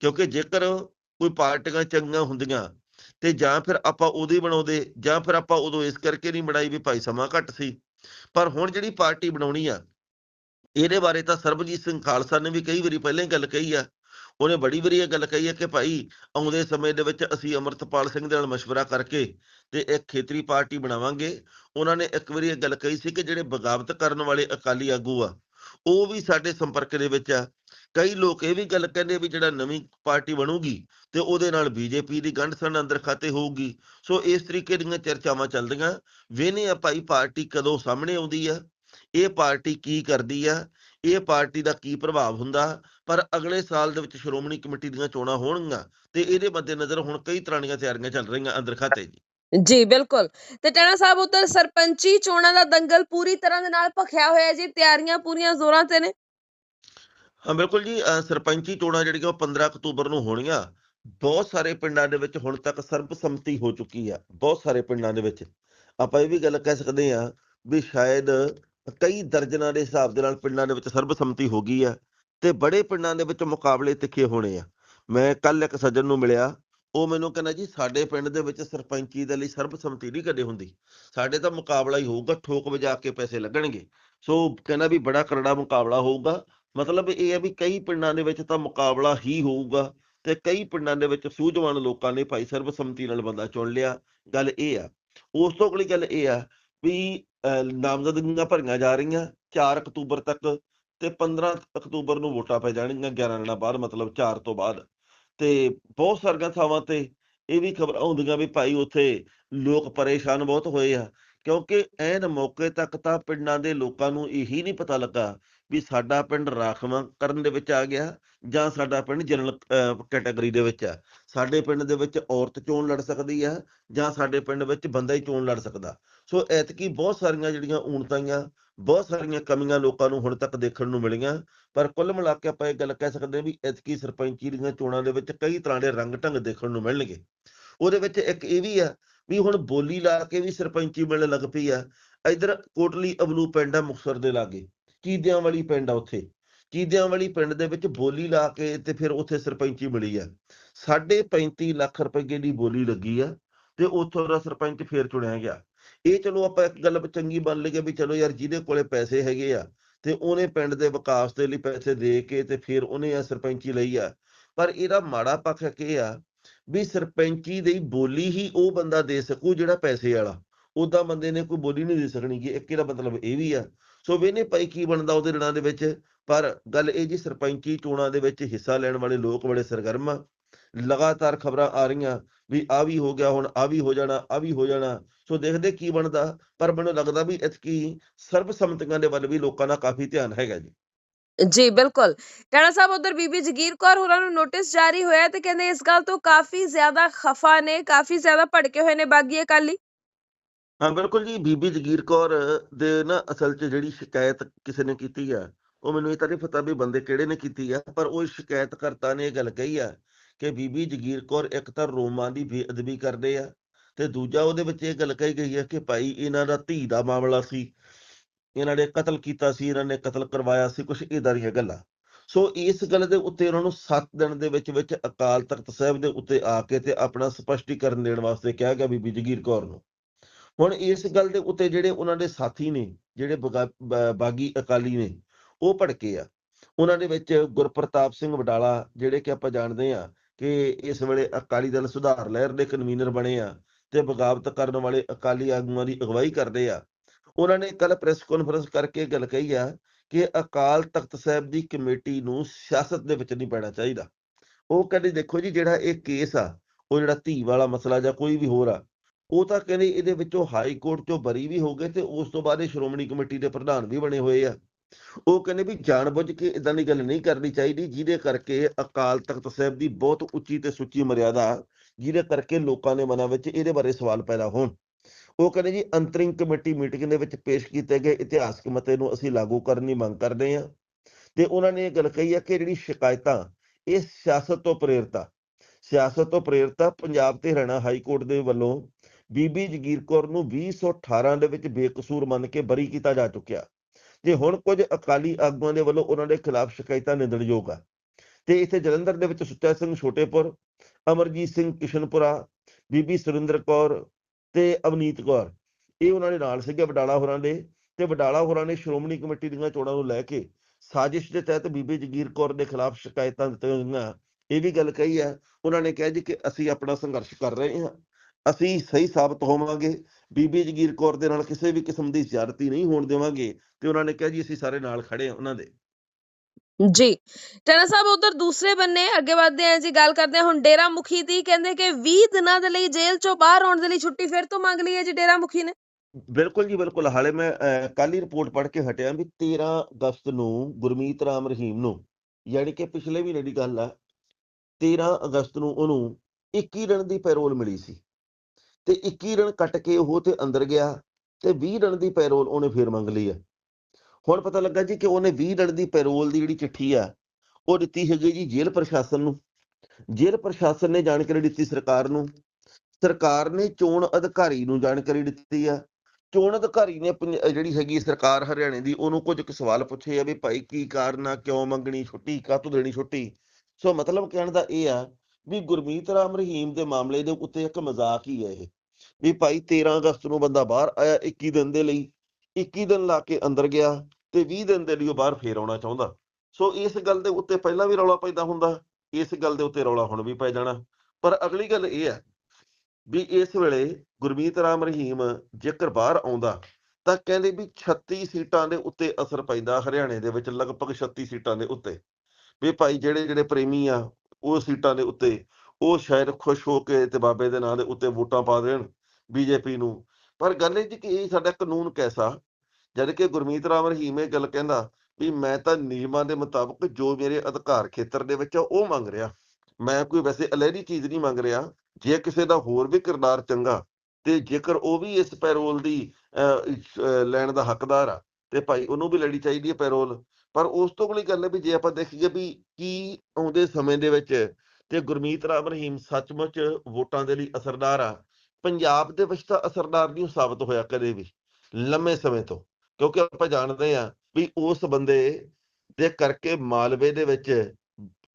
ਕਿਉਂਕਿ ਜੇਕਰ ਕੋਈ ਪਾਰਟੀਆਂ ਚੰਗੀਆਂ ਹੁੰਦੀਆਂ ਤੇ ਜਾਂ ਫਿਰ ਆਪਾਂ ਉਦੋਂ ਹੀ ਬਣਾਉਂਦੇ ਜਾਂ ਫਿਰ ਆਪਾਂ ਉਦੋਂ ਇਸ ਕਰਕੇ ਨਹੀਂ ਬਣਾਈ ਵੀ ਭਾਈ ਸਮਾਂ ਘੱਟ ਸੀ ਪਰ ਹੁਣ ਜਿਹੜੀ ਪਾਰਟੀ ਬਣਾਉਣੀ ਆ ਇਹਦੇ ਬਾਰੇ ਤਾਂ ਸਰਬਜੀਤ ਸਿੰਘ ਖਾਲਸਾ ਨੇ ਵੀ ਕਈ ਵਾਰੀ ਪਹਿਲਾਂ ਹੀ ਗੱਲ ਕਹੀ ਆ ਉਹਨੇ ਬੜੀ ਵਾਰੀ ਇਹ ਗੱਲ ਕਹੀ ਹੈ ਕਿ ਭਾਈ ਆਉਂਦੇ ਸਮੇਂ ਦੇ ਵਿੱਚ ਅਸੀਂ ਅਮਰਤਪਾਲ ਸਿੰਘ ਦੇ ਨਾਲ مشورہ ਕਰਕੇ ਤੇ ਇੱਕ ਖੇਤਰੀ ਪਾਰਟੀ ਬਣਾਵਾਂਗੇ ਉਹਨਾਂ ਨੇ ਇੱਕ ਵਾਰੀ ਇਹ ਗੱਲ ਕਹੀ ਸੀ ਕਿ ਜਿਹੜੇ ਬਗਾਵਤ ਕਰਨ ਵਾਲੇ ਅਕਾਲੀ ਆਗੂ ਆ ਉਹ ਵੀ ਸਾਡੇ ਸੰਪਰਕ ਦੇ ਵਿੱਚ ਆ ਕਈ ਲੋਕ ਇਹ ਵੀ ਗੱਲ ਕਹਿੰਦੇ ਵੀ ਜਿਹੜਾ ਨਵੀਂ ਪਾਰਟੀ ਬਣੂਗੀ ਤੇ ਉਹਦੇ ਨਾਲ ਬੀਜੇਪੀ ਦੀ ਗੰਢ ਸਣ ਅੰਦਰ ਖਾਤੇ ਹੋਊਗੀ। ਸੋ ਇਸ ਤਰੀਕੇ ਦੀਆਂ ਚਰਚਾਵਾਂ ਚੱਲਦੀਆਂ। ਵੇਨੇ ਆ ਭਾਈ ਪਾਰਟੀ ਕਦੋਂ ਸਾਹਮਣੇ ਆਉਂਦੀ ਆ? ਇਹ ਪਾਰਟੀ ਕੀ ਕਰਦੀ ਆ? ਇਹ ਪਾਰਟੀ ਦਾ ਕੀ ਪ੍ਰਭਾਵ ਹੁੰਦਾ? ਪਰ ਅਗਲੇ ਸਾਲ ਦੇ ਵਿੱਚ ਸ਼੍ਰੋਮਣੀ ਕਮੇਟੀ ਦੀਆਂ ਚੋਣਾਂ ਹੋਣਗੀਆਂ ਤੇ ਇਹਦੇ ਮੱਦੇਨਜ਼ਰ ਹੁਣ ਕਈ ਤਰ੍ਹਾਂ ਦੀਆਂ ਤਿਆਰੀਆਂ ਚੱਲ ਰਹੀਆਂ ਅੰਦਰ ਖਾਤੇ ਜੀ। ਜੀ ਬਿਲਕੁਲ। ਤੇ ਟੈਣਾ ਸਾਹਿਬ ਉੱਧਰ ਸਰਪੰਚੀ ਚੋਣਾਂ ਦਾ ਦੰਗਲ ਪੂਰੀ ਤਰ੍ਹਾਂ ਦੇ ਨਾਲ ਭਖਿਆ ਹੋਇਆ ਜੀ ਤਿਆਰੀਆਂ ਪੂਰੀਆਂ ਜ਼ੋਰਾਂ ਤੇ ਨੇ? ਹਾਂ ਬਿਲਕੁਲ ਜੀ। ਸਰਪੰਚੀ ਚੋਣਾਂ ਜਿਹੜੀਆਂ ਉਹ 15 ਅਕਤੂਬਰ ਨੂੰ ਹੋਣੀਆਂ। ਬਹੁਤ ਸਾਰੇ ਪਿੰਡਾਂ ਦੇ ਵਿੱਚ ਹੁਣ ਤੱਕ ਸਰਬਸੰਮਤੀ ਹੋ ਚੁੱਕੀ ਆ, ਬਹੁਤ ਸਾਰੇ ਪਿੰਡਾਂ ਦੇ ਵਿੱਚ। ਆਪਾਂ ਇਹ ਵੀ ਗੱਲ ਕਹਿ ਸਕਦੇ ਆ ਵੀ ਸ਼ਾਇਦ ਕਈ ਦਰਜਨਾਂ ਦੇ ਹਿਸਾਬ ਦੇ ਨਾਲ ਪਿੰਡਾਂ ਦੇ ਵਿੱਚ ਸਰਬਸੰਮਤੀ ਹੋ ਗਈ ਆ ਤੇ ਬੜੇ ਪਿੰਡਾਂ ਦੇ ਵਿੱਚ ਮੁਕਾਬਲੇ ਤਿੱਖੇ ਹੋਣੇ ਆ। ਮੈਂ ਕੱਲ ਇੱਕ ਸੱਜਣ ਨੂੰ ਮਿਲਿਆ, ਉਹ ਮੈਨੂੰ ਕਹਿੰਦਾ ਜੀ ਸਾਡੇ ਪਿੰਡ ਦੇ ਵਿੱਚ ਸਰਪੰਚੀ ਦੇ ਲਈ ਸਰਬਸੰਮਤੀ ਨਹੀਂ ਕਦੇ ਹੁੰਦੀ। ਸਾਡੇ ਤਾਂ ਮੁਕਾਬਲਾ ਹੀ ਹੋਊਗਾ, ਠੋਕ ਵਜਾ ਕੇ ਪੈਸੇ ਲੱਗਣਗੇ। ਸੋ ਕਹਿੰਦਾ ਵੀ ਬੜਾ ਕਰੜਾ ਮੁਕਾਬਲਾ ਹੋਊਗਾ। ਮਤਲਬ ਇਹ ਹੈ ਵੀ ਕਈ ਪਿੰਡਾਂ ਦੇ ਵਿੱਚ ਤਾਂ ਮੁਕਾਬਲਾ ਹੀ ਹੋਊਗਾ। ਤੇ ਕਈ ਪਿੰਡਾਂ ਦੇ ਵਿੱਚ ਸੂਝਵਾਨ ਲੋਕਾਂ ਨੇ ਭਾਈ ਸਰਬਸੰਮਤੀ ਨਾਲ ਬੰਦਾ ਚੁਣ ਲਿਆ। ਗੱਲ ਇਹ ਆ ਉਸ ਤੋਂ ਅਗਲੀ ਗੱਲ ਇਹ ਆ ਵੀ ਅਹ, ਨਾਮਜ਼ਦਗੀਆਂ ਭਰੀਆਂ ਜਾ ਰਹੀਆਂ 4 ਅਕਤੂਬਰ ਤੱਕ ਤੇ 15 ਅਕਤੂਬਰ ਨੂੰ ਵੋਟਾਂ ਪੈ ਜਾਣਗੀਆਂ 11 ਦਿਨਾਂ ਬਾਅਦ ਮਤਲਬ 4 ਤੋਂ ਬਾਅਦ। ਤੇ ਬਹੁਤ ਸਾਰੀਆਂ ਥਾਵਾਂ ਤੇ ਇਹ ਵੀ ਖਬਰ ਆਉਂਦੀਆਂ ਵੀ ਭਾਈ ਉੱਥੇ ਲੋਕ ਪਰੇਸ਼ਾਨ ਬਹੁਤ ਹੋਏ ਆ ਕਿਉਂਕਿ ਐਨ ਮੌਕੇ ਤੱਕ ਤਾਂ ਪਿੰਡਾਂ ਦੇ ਲੋਕਾਂ ਨੂੰ ਇਹੀ ਨਹੀਂ ਪਤਾ ਲੱਗਾ ਵੀ ਸਾਡਾ ਪਿੰਡ ਰਾਖਵਾਂ ਕਰਨ ਦੇ ਵਿੱਚ ਆ ਗਿਆ ਜਾਂ ਸਾਡਾ ਪਿੰਡ ਜਨਰਲ ਕੈਟਾਗਰੀ ਦੇ ਵਿੱਚ ਆ। ਸਾਡੇ ਪਿੰਡ ਦੇ ਵਿੱਚ ਔਰਤ ਚੋਣ ਲੜ ਸਕਦੀ ਆ ਜਾਂ ਸਾਡੇ ਪਿੰਡ ਵਿੱਚ ਬੰਦਾ ਹੀ ਚੋਣ ਲੜ ਸਕਦਾ। ਸੋ ਐਤਕੀ ਬਹੁਤ ਸਾਰੀਆਂ ਜਿਹੜੀਆਂ ਊਣਤਾਈਆਂ ਬਹੁਤ ਸਾਰੀਆਂ ਕਮੀਆਂ ਲੋਕਾਂ ਨੂੰ ਹੁਣ ਤੱਕ ਦੇਖਣ ਨੂੰ ਮਿਲੀਆਂ। ਪਰ ਕੁੱਲ ਮਿਲਾ ਕੇ ਆਪਾਂ ਇਹ ਗੱਲ ਕਹਿ ਸਕਦੇ ਹਾਂ ਵੀ ਐਤਕੀ ਸਰਪੰਚੀ ਦੀਆਂ ਚੋਣਾਂ ਦੇ ਵਿੱਚ ਕਈ ਤਰ੍ਹਾਂ ਦੇ ਰੰਗ ਢੰਗ ਦੇਖਣ ਨੂੰ ਮਿਲਣਗੇ। ਉਹਦੇ ਵਿੱਚ ਇੱਕ ਇਹ ਵੀ ਆ ਵੀ ਹੁਣ ਬੋਲੀ ਲਾ ਕੇ ਵੀ ਸਰਪੰਚੀ ਮਿਲਣ ਲੱਗ ਪਈ ਆ। ਇਧਰ ਕੋਟਲੀ ਅਬਲੂ ਪਿੰਡ ਆ ਮੁਕਤਸਰ ਦੇ ਲਾਗੇ। ਕੀਦਿਆਂ ਵਾਲੀ ਪਿੰਡ ਆ ਉੱਥੇ। ਕੀਦਿਆਂ ਵਾਲੀ ਪਿੰਡ ਦੇ ਵਿੱਚ ਬੋਲੀ ਲਾ ਕੇ ਤੇ ਫਿਰ ਉੱਥੇ ਸਰਪੰਚੀ ਮਿਲੀ ਆ। ਸਾਢੇ 35 ਲੱਖ ਰੁਪਏ ਦੀ ਬੋਲੀ ਲੱਗੀ ਆ ਤੇ ਉੱਥੋਂ ਦਾ ਸਰਪੰਚ ਫੇਰ ਚੁਣਿਆ ਗਿਆ। ਇਹ ਚਲੋ ਆਪਾਂ ਇੱਕ ਗੱਲ ਚੰਗੀ ਮੰਨ ਲਈਏ ਵੀ ਚਲੋ ਯਾਰ ਜਿਹਦੇ ਕੋਲੇ ਪੈਸੇ ਹੈਗੇ ਆ ਤੇ ਉਹਨੇ ਪਿੰਡ ਦੇ ਵਿਕਾਸ ਦੇ ਲਈ ਪੈਸੇ ਦੇ ਕੇ ਤੇ ਫਿਰ ਉਹਨੇ ਆ ਸਰਪੰਚੀ ਲਈ ਆ। ਪਰ ਇਹਦਾ ਮਾੜਾ ਪੱਖ ਕੀ ਆ ਵੀ ਸਰਪੰਚੀ ਦੀ ਬੋਲੀ ਹੀ ਉਹ ਬੰਦਾ ਦੇ ਸਕੂ ਜਿਹੜਾ ਪੈਸੇ ਵਾਲਾ। ਉਦਾਂ ਬੰਦੇ ਨੇ ਕੋਈ ਬੋਲੀ ਨਹੀਂ ਦੇ ਸਕਣੀ ਕਿ ਇੱਕ ਇਹਦਾ ਮਤਲਬ ਇਹ ਵੀ ਆ ਸੋ ਵੇਨੇ ਭਾਈ ਕੀ ਬਣਦਾ ਉਹਦੇ ਦਿਨਾਂ ਦੇ ਵਿੱਚ? ਪਰ ਗੱਲ ਇਹ ਜੀ, ਸਰਪੰਚੀ ਚੋਣਾਂ ਦੇ ਵਿੱਚ ਹਿੱਸਾ ਲੈਣ ਵਾਲੇ ਲੋਕ ਬੜੇ ਸਰਗਰਮ ਆ। ਲਗਾਤਾਰ ਖਬਰਾਂ ਆ ਰਹੀਆਂ ਵੀ ਆ ਵੀ ਹੋ ਗਿਆ, ਹੁਣ ਆ ਵੀ ਹੋ ਜਾਣਾ ਆ ਵੀ ਹੋ ਜਾਣਾ। ਸੋ ਦੇਖਦੇ ਕੀ ਬਣਦਾ, ਪਰ ਮੈਨੂੰ ਲੱਗਦਾ ਵੀ ਇਤਕੀ ਸਰਬਸੰਮਤੀਆਂ ਦੇ ਵੱਲ ਵੀ ਲੋਕਾਂ ਦਾ ਕਾਫੀ ਧਿਆਨ ਹੈਗਾ ਜੀ। ਜੀ, ਬਿਲਕੁਲ। ਟੈਣਾ ਸਾਹਿਬ ਉਧਰ ਬੀਬੀ ਜਗੀਰ ਕੌਰ ਹੋਰਾਂ ਨੂੰ ਨੋਟਿਸ ਜਾਰੀ ਹੋਇਆ ਤੇ ਕਹਿੰਦੇ ਇਸ ਗੱਲ ਤੋਂ ਕਾਫੀ ਜ਼ਿਆਦਾ ਖਫਾ ਨੇ, ਕਾਫੀ ਜ਼ਿਆਦਾ ਭੜਕੇ ਹੋਏ ਨੇ ਬਾਗੀ ਅਕਾਲੀ। ਹਾਂ, ਬਿਲਕੁਲ ਜੀ। ਬੀਬੀ ਜਗੀਰ ਕੌਰ ਦੇ ਨਾ ਅਸਲ 'ਚ ਜਿਹੜੀ ਸ਼ਿਕਾਇਤ ਕਿਸੇ ਨੇ ਕੀਤੀ ਆ, ਉਹ ਮੈਨੂੰ ਇਹ ਤਾਂ ਨਹੀਂ ਪਤਾ ਵੀ ਬੰਦੇ ਕਿਹੜੇ ਨੇ ਕੀਤੀ ਆ, ਪਰ ਉਹ ਸ਼ਿਕਾਇਤ ਕਰਤਾ ਨੇ ਇਹ ਗੱਲ ਕਹੀ ਆ ਕਿ ਬੀਬੀ ਜਗੀਰ ਕੌਰ ਇੱਕ ਤਾਂ ਰੋਮਾਂ ਦੀ ਬੇਅਦਬੀ ਕਰਦੇ ਆ ਤੇ ਦੂਜਾ ਉਹਦੇ ਵਿੱਚ ਇਹ ਗੱਲ ਕਹੀ ਗਈ ਹੈ ਕਿ ਭਾਈ ਇਹਨਾਂ ਦਾ ਧੀ ਦਾ ਮਾਮਲਾ ਸੀ, ਇਹਨਾਂ ਨੇ ਕਤਲ ਕੀਤਾ ਸੀ, ਇਹਨਾਂ ਨੇ ਕਤਲ ਕਰਵਾਇਆ ਸੀ ਕੁਝ ਇਦਾਂ ਦੀਆਂ ਗੱਲਾਂ। ਸੋ ਇਸ ਗੱਲ ਦੇ ਉੱਤੇ ਉਹਨਾਂ ਨੂੰ 7 ਦਿਨ ਦੇ ਵਿੱਚ ਵਿੱਚ ਅਕਾਲ ਤਖਤ ਸਾਹਿਬ ਦੇ ਉੱਤੇ ਆ ਕੇ ਤੇ ਆਪਣਾ ਸਪਸ਼ਟੀਕਰਨ ਦੇਣ ਵਾਸਤੇ ਕਿਹਾ ਗਿਆ ਬੀਬੀ ਜਗੀਰ ਕੌਰ ਨੂੰ। ਹੁਣ ਇਸ ਗੱਲ ਦੇ ਉੱਤੇ ਜਿਹੜੇ ਉਹਨਾਂ ਦੇ ਸਾਥੀ ਨੇ, ਜਿਹੜੇ ਬਗਾ- ਬਾਗੀ ਅਕਾਲੀ ਨੇ, ਉਹ ਭੜਕੇ ਆ। ਉਹਨਾਂ ਦੇ ਵਿੱਚ ਗੁਰਪ੍ਰਤਾਪ ਸਿੰਘ ਵਡਾਲਾ, ਜਿਹੜੇ ਕਿ ਆਪਾਂ ਜਾਣਦੇ ਆ ਕਿ ਇਸ ਵੇਲੇ ਅਕਾਲੀ ਦਲ ਸੁਧਾਰ ਲਹਿਰ ਦੇ ਕਨਵੀਨਰ ਬਣੇ ਆ ਤੇ ਬਗਾਵਤ ਕਰਨ ਵਾਲੇ ਅਕਾਲੀ ਆਗੂਆਂ ਦੀ ਅਗਵਾਈ ਕਰਦੇ ਆ। ਉਹਨਾਂ ਨੇ ਕੱਲ ਪ੍ਰੈਸ ਕਾਨਫਰੰਸ ਕਰਕੇ ਗੱਲ ਕਹੀ ਆ ਕਿ ਅਕਾਲ ਤਖਤ ਸਾਹਿਬ ਦੀ ਕਮੇਟੀ ਨੂੰ ਸਿਆਸਤ ਦੇ ਵਿੱਚ ਨਹੀਂ ਪੈਣਾ ਚਾਹੀਦਾ। ਉਹ ਕਹਿੰਦੇ ਦੇਖੋ ਜੀ, ਜਿਹੜਾ ਇਹ ਕੇਸ ਆ, ਉਹ ਜਿਹੜਾ ਧੀ ਵਾਲਾ ਮਸਲਾ ਜਾਂ ਕੋਈ ਵੀ ਹੋਰ ਆ ਉਹ ਤਾਂ ਕਹਿੰਦੇ ਇਹਦੇ ਵਿੱਚੋਂ ਹਾਈ ਕੋਰਟ ਚੋਂ ਬਰੀ ਵੀ ਹੋ ਗਏ ਤੇ ਉਸ ਤੋਂ ਬਾਅਦ ਇਹ ਸ਼੍ਰੋਮਣੀ ਕਮੇਟੀ ਦੇ ਪ੍ਰਧਾਨ ਵੀ ਬਣੇ ਹੋਏ ਆ। ਉਹ ਕਹਿੰਦੇ ਵੀ ਜਾਣਬੁੱਝ ਕੇ ਇਦਾਂ ਦੀ ਗੱਲ ਨਹੀਂ ਕਰਨੀ ਚਾਹੀਦੀ, ਜਿਹਦੇ ਕਰਕੇ ਅਕਾਲ ਤਖਤ ਸਾਹਿਬ ਦੀ ਬਹੁਤ ਉੱਚੀ ਤੇ ਸੁੱਚੀ ਮਰਿਆਦਾ, ਜਿਹਦੇ ਕਰਕੇ ਲੋਕਾਂ ਦੇ ਮਨਾਂ ਵਿੱਚ ਇਹਦੇ ਬਾਰੇ ਸਵਾਲ ਪੈਦਾ ਹੋਣ। ਉਹ ਕਹਿੰਦੇ ਜੀ, ਅੰਤਰਿੰਗ ਕਮੇਟੀ ਮੀਟਿੰਗ ਦੇ ਵਿੱਚ ਪੇਸ਼ ਕੀਤੇ ਗਏ ਇਤਿਹਾਸਕ ਮਤੇ ਨੂੰ ਅਸੀਂ ਲਾਗੂ ਕਰਨ ਦੀ ਮੰਗ ਕਰਦੇ ਹਾਂ। ਤੇ ਉਹਨਾਂ ਨੇ ਇਹ ਗੱਲ ਕਹੀ ਹੈ ਕਿ ਜਿਹੜੀ ਸ਼ਿਕਾਇਤਾਂ, ਇਹ ਸਿਆਸਤ ਤੋਂ ਪ੍ਰੇਰਿਤ ਆ। ਸਿਆਸਤ ਤੋਂ ਪ੍ਰੇਰਿਤ ਆ, ਪੰਜਾਬ ਤੇ ਹਰਿਆਣਾ ਹਾਈ ਕੋਰਟ ਦੇ ਵੱਲੋਂ ਬੀਬੀ ਜਗੀਰ ਕੌਰ ਨੂੰ 2018 ਦੇ ਵਿੱਚ ਬੇਕਸੂਰ ਮੰਨ ਕੇ ਬਰੀ ਕੀਤਾ ਜਾ ਚੁੱਕਿਆ। ਜੇ ਹੁਣ ਕੁਝ ਅਕਾਲੀ ਆਗੂਆਂ ਦੇ ਵੱਲੋਂ ਉਹਨਾਂ ਦੇ ਖਿਲਾਫ ਸ਼ਿਕਾਇਤਾਂ ਨਿੰਦਣਯੋਗ ਆ, ਤੇ ਇੱਥੇ ਜਲੰਧਰ ਦੇ ਵਿੱਚ ਸੁੱਚਾ ਸਿੰਘ ਛੋਟੇਪੁਰ, ਅਮਰਜੀਤ ਸਿੰਘ ਕਿਸ਼ਨਪੁਰਾ, ਬੀਬੀ ਸੁਰਿੰਦਰ ਕੌਰ ਤੇ ਅਵਨੀਤ ਕੌਰ, ਇਹ ਉਹਨਾਂ ਦੇ ਨਾਲ ਸੀਗੇ ਵਡਾਲਾ ਹੋਰਾਂ ਦੇ, ਤੇ ਵਡਾਲਾ ਹੋਰਾਂ ਨੇ ਸ਼੍ਰੋਮਣੀ ਕਮੇਟੀ ਦੀਆਂ ਚੋਣਾਂ ਨੂੰ ਲੈ ਕੇ ਸਾਜ਼ਿਸ਼ ਦੇ ਤਹਿਤ ਬੀਬੀ ਜਗੀਰ ਕੌਰ ਦੇ ਖਿਲਾਫ ਸ਼ਿਕਾਇਤਾਂ ਦਿੱਤੀਆਂ ਗਈਆਂ। ਇਹ ਵੀ ਗੱਲ ਕਹੀ ਹੈ, ਉਹਨਾਂ ਨੇ ਕਿਹਾ ਜੀ ਕਿ ਅਸੀਂ ਆਪਣਾ ਸੰਘਰਸ਼ ਕਰ ਰਹੇ ਹਾਂ। ਅਸੀਂ ਸਹੀ ਸਾਬਤ ਹੋਵਾਂਗੇ। ਬੀਬੀ ਜਗੀਰ ਕੌਰ ਦੇ ਨਾਲ ਕਿਸੇ ਵੀ ਕਿਸਮ ਦੀ ਜ਼ਿਆਦਤੀ ਨਹੀਂ ਹੋਣ ਦੇਵਾਂਗੇ ਤੇ ਉਹਨਾਂ ਨੇ ਕਿਹਾ ਜੀ ਅਸੀਂ ਸਾਰੇ ਨਾਲ ਖੜੇ ਹਾਂ ਉਹਨਾਂ ਦੇ। ਜੀ। ਟੈਣਾ ਸਾਹਿਬ ਉਧਰ ਦੂਸਰੇ ਬੰਨੇ ਅੱਗੇ ਵਧਦੇ ਹਾਂ ਜੀ ਗੱਲ ਕਰਦੇ ਹਾਂ ਹੁਣ ਡੇਰਾ ਮੁਖੀ ਦੀ। ਕਹਿੰਦੇ ਕਿ 20 ਦਿਨਾਂ ਦੇ ਲਈ ਜੇਲ੍ਹ ਚੋਂ ਬਾਹਰ ਆਉਣ ਦੇ ਲਈ ਛੁੱਟੀ ਫਿਰ ਤੋਂ ਮੰਗ ਲਈ ਹੈ ਜੀ ਡੇਰਾ ਮੁਖੀ ਨੇ? ਬਿਲਕੁਲ ਜੀ ਬਿਲਕੁਲ। ਹਾਲੇ ਮੈਂ ਕੱਲ ਹੀ ਰਿਪੋਰਟ ਪੜ੍ਹ ਕੇ ਹਟਿਆ ਵੀ 13 ਅਗਸਤ ਨੂੰ ਗੁਰਮੀਤ ਰਾਮ ਰਹੀਮ ਨੂੰ ਯਾਨੀ ਕਿ ਪਿਛਲੇ ਮਹੀਨੇ ਦੀ ਗੱਲ ਆ 13 ਅਗਸਤ ਨੂੰ ਉਹਨੂੰ 21 ਦਿਨ ਦੀ ਪੈਰੋਲ ਮਿਲੀ ਸੀ। ਤੇ 21 ਦਿਨ ਕੱਟ ਕੇ ਉਹ ਤੇ ਅੰਦਰ ਗਿਆ ਤੇ 20 ਦਿਨ ਦੀ ਪੈਰੋਲ ਉਹਨੇ ਫੇਰ ਮੰਗ ਲਈ ਆ। ਹੁਣ ਪਤਾ ਲੱਗਾ ਜੀ ਕਿ ਉਹਨੇ 20 ਦਿਨ ਦੀ ਪੈਰੋਲ ਦੀ ਜਿਹੜੀ ਚਿੱਠੀ ਆ, ਉਹ ਦਿੱਤੀ ਹੈਗੀ ਜੀ ਜੇਲ੍ਹ ਪ੍ਰਸ਼ਾਸਨ ਨੂੰ। ਜੇਲ੍ਹ ਪ੍ਰਸ਼ਾਸਨ ਨੇ ਜਾਣਕਾਰੀ ਦਿੱਤੀ ਸਰਕਾਰ ਨੂੰ। ਸਰਕਾਰ ਨੇ ਚੋਣ ਅਧਿਕਾਰੀ ਨੂੰ ਜਾਣਕਾਰੀ ਦਿੱਤੀ ਆ। ਚੋਣ ਅਧਿਕਾਰੀ ਨੇ ਪੰਜ- ਜਿਹੜੀ ਹੈਗੀ ਸਰਕਾਰ ਹਰਿਆਣੇ ਦੀ, ਉਹਨੂੰ ਕੁਝ ਕੁ ਸਵਾਲ ਪੁੱਛੇ ਆ ਵੀ ਭਾਈ ਕੀ ਕਾਰਨ ਆ, ਕਿਉਂ ਮੰਗਣੀ ਛੁੱਟੀ, ਕਾਹਤੋਂ ਦੇਣੀ ਛੁੱਟੀ? ਸੋ ਮਤਲਬ ਕਹਿਣ ਦਾ ਇਹ ਆ ਵੀ ਗੁਰਮੀਤ ਰਾਮ ਰਹੀਮ ਦੇ ਮਾਮਲੇ ਦੇ ਉੱਤੇ ਇੱਕ ਮਜ਼ਾਕ ਹੀ ਹੈ ਇਹ। ਵੀ ਭਾਈ 13 ਅਗਸਤ ਨੂੰ ਬੰਦਾ ਬਾਹਰ ਆਇਆ 21 ਦਿਨ ਦੇ ਲਈ 21 ਦਿਨ ਲਾ ਕੇ ਅੰਦਰ ਗਿਆ ਤੇ 20 ਦਿਨ ਦੇ ਲਈ ਉਹ ਬਾਹਰ ਫੇਰ ਆਉਣਾ ਚਾਹੁੰਦਾ। ਸੋ ਇਸ ਗੱਲ ਦੇ ਉੱਤੇ ਪਹਿਲਾਂ ਵੀ ਰੌਲਾ ਪੈਦਾ ਹੁੰਦਾ, ਇਸ ਗੱਲ ਦੇ ਉੱਤੇ ਰੌਲਾ ਹੁਣ ਵੀ ਪੈ ਜਾਣਾ। ਪਰ ਅਗਲੀ ਗੱਲ ਇਹ ਹੈ ਵੀ ਇਸ ਵੇਲੇ ਗੁਰਮੀਤ ਰਾਮ ਰਹੀਮ ਜੇਕਰ ਬਾਹਰ ਆਉਂਦਾ ਤਾਂ ਕਹਿੰਦੇ ਵੀ 36 ਸੀਟਾਂ ਦੇ ਉੱਤੇ ਅਸਰ ਪੈਂਦਾ ਹਰਿਆਣੇ ਦੇ ਵਿੱਚ, ਲਗਭਗ 36 ਸੀਟਾਂ ਦੇ ਉੱਤੇ। ਵੀ ਭਾਈ ਜਿਹੜੇ ਜਿਹੜੇ ਪ੍ਰੇਮੀ ਆ, ਉਹ ਸੀਟਾਂ ਦੇ ਉੱਤੇ, ਉਹ ਸ਼ਾਇਦ ਖੁਸ਼ ਹੋ ਕੇ ਤੇ ਬਾਬੇ ਦੇ ਨਾਂ ਦੇ ਉੱਤੇ ਵੋਟਾਂ ਪਾ ਦੇਣ। ਬੀਜੇਪੀ ਨੂੰ। ਪਰ ਗੱਲ ਇਹ ਜੀ ਕਿ ਇਹ ਸਾਡਾ ਕਾਨੂੰਨ ਕੈਸਾ? ਜਦ ਕਿ ਗੁਰਮੀਤ ਰਾਮ ਰਹੀਮ ਇਹ ਗੱਲ ਕਹਿੰਦਾ ਵੀ ਮੈਂ ਤਾਂ ਨਿਯਮਾਂ ਦੇ ਮੁਤਾਬਕ ਜੋ ਮੇਰੇ ਅਧਿਕਾਰ ਖੇਤਰ ਦੇ ਵਿੱਚ ਆ ਉਹ ਮੰਗ ਰਿਹਾ। ਮੈਂ ਕੋਈ ਵੈਸੇ ਅਲੱਗੀ ਚੀਜ਼ ਨਹੀਂ ਮੰਗ ਰਿਹਾ। ਜੇ ਕਿਸੇ ਦਾ ਹੋਰ ਵੀ ਕਿਰਦਾਰ ਚੰਗਾ ਤੇ ਜੇਕਰ ਉਹ ਵੀ ਇਸ ਪੈਰੋਲ ਦੀ ਅਹ, ਲੈਣ ਦਾ ਹੱਕਦਾਰ ਆ ਤੇ ਭਾਈ ਉਹਨੂੰ ਵੀ ਲੈਣੀ ਚਾਹੀਦੀ ਹੈ ਪੈਰੋਲ। ਪਰ ਉਸ ਤੋਂ ਅਗਲੀ ਗੱਲ ਹੈ ਵੀ ਜੇ ਆਪਾਂ ਦੇਖੀਏ ਵੀ ਕੀ ਆਉਂਦੇ ਸਮੇਂ ਦੇ ਵਿੱਚ ਤੇ ਗੁਰਮੀਤ ਰਾਮ ਰਹੀਮ ਸੱਚਮੁੱਚ ਵੋਟਾਂ ਦੇ ਲਈ ਅਸਰਦਾਰ ਆ ਪੰਜਾਬ ਦੇ ਵਿੱਚ ਤਾਂ ਅਸਰਦਾਰ ਨਹੀਂ ਸਾਬਤ ਹੋਇਆ ਕਦੇ ਵੀ ਲੰਮੇ ਸਮੇਂ ਤੋਂ ਕਿਉਂਕਿ ਆਪਾਂ ਜਾਣਦੇ ਆ ਵੀ ਉਸ ਬੰਦੇ ਦੇ ਕਰਕੇ ਮਾਲਵੇ ਦੇ ਵਿੱਚ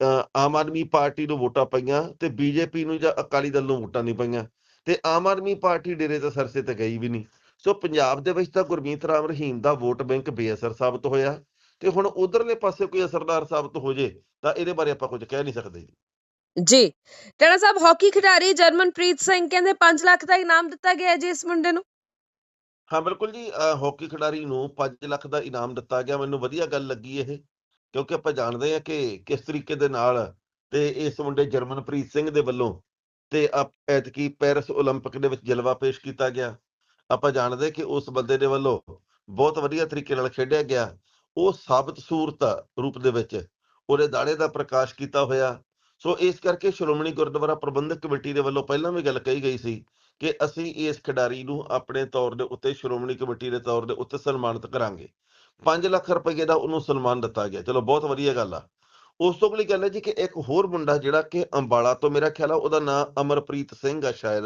ਅਹ, ਆਮ ਆਦਮੀ ਪਾਰਟੀ ਨੂੰ ਵੋਟਾਂ ਪਈਆਂ ਤੇ ਬੀਜੇਪੀ ਨੂੰ ਜਾਂ ਅਕਾਲੀ ਦਲ ਨੂੰ ਵੋਟਾਂ ਨਹੀਂ ਪਈਆਂ ਤੇ ਆਮ ਆਦਮੀ ਪਾਰਟੀ ਡੇਰੇ ਤਾਂ ਸਰਸੇ ਤੇ ਗਈ ਵੀ ਨਹੀਂ। ਸੋ ਪੰਜਾਬ ਦੇ ਵਿੱਚ ਤਾਂ ਗੁਰਮੀਤ ਰਾਮ ਰਹੀਮ ਦਾ ਵੋਟ ਬੈਂਕ ਬੇਅਸਰ ਸਾਬਤ ਹੋਇਆ ਤੇ ਹੁਣ ਉਧਰਲੇ ਪਾਸੇ ਕੋਈ ਅਸਰਦਾਰ ਸਾਬਤ ਹੋ ਜੇ ਤਾਂ ਇਹਦੇ ਬਾਰੇ ਆਪਾਂ ਕੁਝ ਕਹਿ ਨਹੀਂ ਸਕਦੇ। ਜੀ ਜੀ ਟੈਣਾ ਸਾਹਿਬ ਹਾਕੀ ਖਿਡਾਰੀ ਜਰਮਨਪ੍ਰੀਤ ਸਿੰਘ ਕਹਿੰਦੇ 5 ਲੱਖ ਦਾ ਇਨਾਮ ਦਿੱਤਾ ਗਿਆ ਹੈ ਜੀ ਇਸ ਮੁੰਡੇ ਨੂੰ ਹਾਂ ਬਿਲਕੁਲ ਜੀ ਅਹ ਹਾਕੀ ਖਿਡਾਰੀ ਨੂੰ 5 ਲੱਖ ਦਾ ਇਨਾਮ ਦਿੱਤਾ ਗਿਆ ਮੈਨੂੰ ਵਧੀਆ ਗੱਲ ਲੱਗੀ ਇਹ ਕਿਉਂਕਿ ਆਪਾਂ ਜਾਣਦੇ ਹਾਂ ਕਿ ਕਿਸ ਤਰੀਕੇ ਦੇ ਨਾਲ ਤੇ ਇਸ ਮੁੰਡੇ ਜਰਮਨਪ੍ਰੀਤ ਸਿੰਘ ਦੇ ਵੱਲੋਂ ਤੇ ਅਪ- ਐਤਕੀ ਪੈਰਿਸ 올림픽 ਦੇ ਵਿੱਚ ਜਲਵਾ ਪੇਸ਼ ਕੀਤਾ ਗਿਆ ਆਪਾਂ ਜਾਣਦੇ ਕਿ ਉਸ ਬੰਦੇ ਦੇ ਵੱਲੋਂ ਬਹੁਤ ਵਧੀਆ ਤਰੀਕੇ ਨਾਲ ਖੇਡਿਆ ਗਿਆ ਉਹ ਸਾਬਤ ਸੂਰਤ ਰੂਪ ਦੇ ਵਿੱਚ ਉਹਦੇ ਦਾੜੇ ਦਾ ਪ੍ਰਕਾਸ਼ ਕੀਤਾ ਹੋਇਆ ਸੋ ਇਸ ਕਰਕੇ ਸ਼੍ਰੋਮਣੀ ਗੁਰਦੁਆਰਾ ਪ੍ਰਬੰਧਕ ਕਮੇਟੀ ਦੇ ਵੱਲੋਂ ਪਹਿਲਾਂ ਵੀ ਗੱਲ ਕਹੀ ਗਈ ਸੀ ਕਿ ਅਸੀਂ ਇਸ ਖਿਡਾਰੀ ਨੂੰ ਆਪਣੇ ਤੌਰ ਦੇ ਉੱਤੇ ਸ਼੍ਰੋਮਣੀ ਕਮੇਟੀ ਦੇ ਤੌਰ ਦੇ ਉੱਤੇ ਸਨਮਾਨਿਤ ਕਰਾਂਗੇ। 5 ਲੱਖ ਰੁਪਏ ਦਾ ਉਹਨੂੰ ਸਨਮਾਨ ਦਿੱਤਾ ਗਿਆ। ਚਲੋ, ਬਹੁਤ ਵਧੀਆ ਗੱਲ ਆ। ਉਸ ਤੋਂ ਅਗਲੀ ਗੱਲ ਹੈ ਜੀ ਕਿ ਇੱਕ ਹੋਰ ਮੁੰਡਾ ਜਿਹੜਾ ਕਿ ਅੰਬਾਲਾ ਤੋਂ ਮੇਰਾ ਖਿਆਲ ਆ, ਉਹਦਾ ਨਾਮ ਅਮਰਪ੍ਰੀਤ ਸਿੰਘ ਆ ਸ਼ਾਇਦ।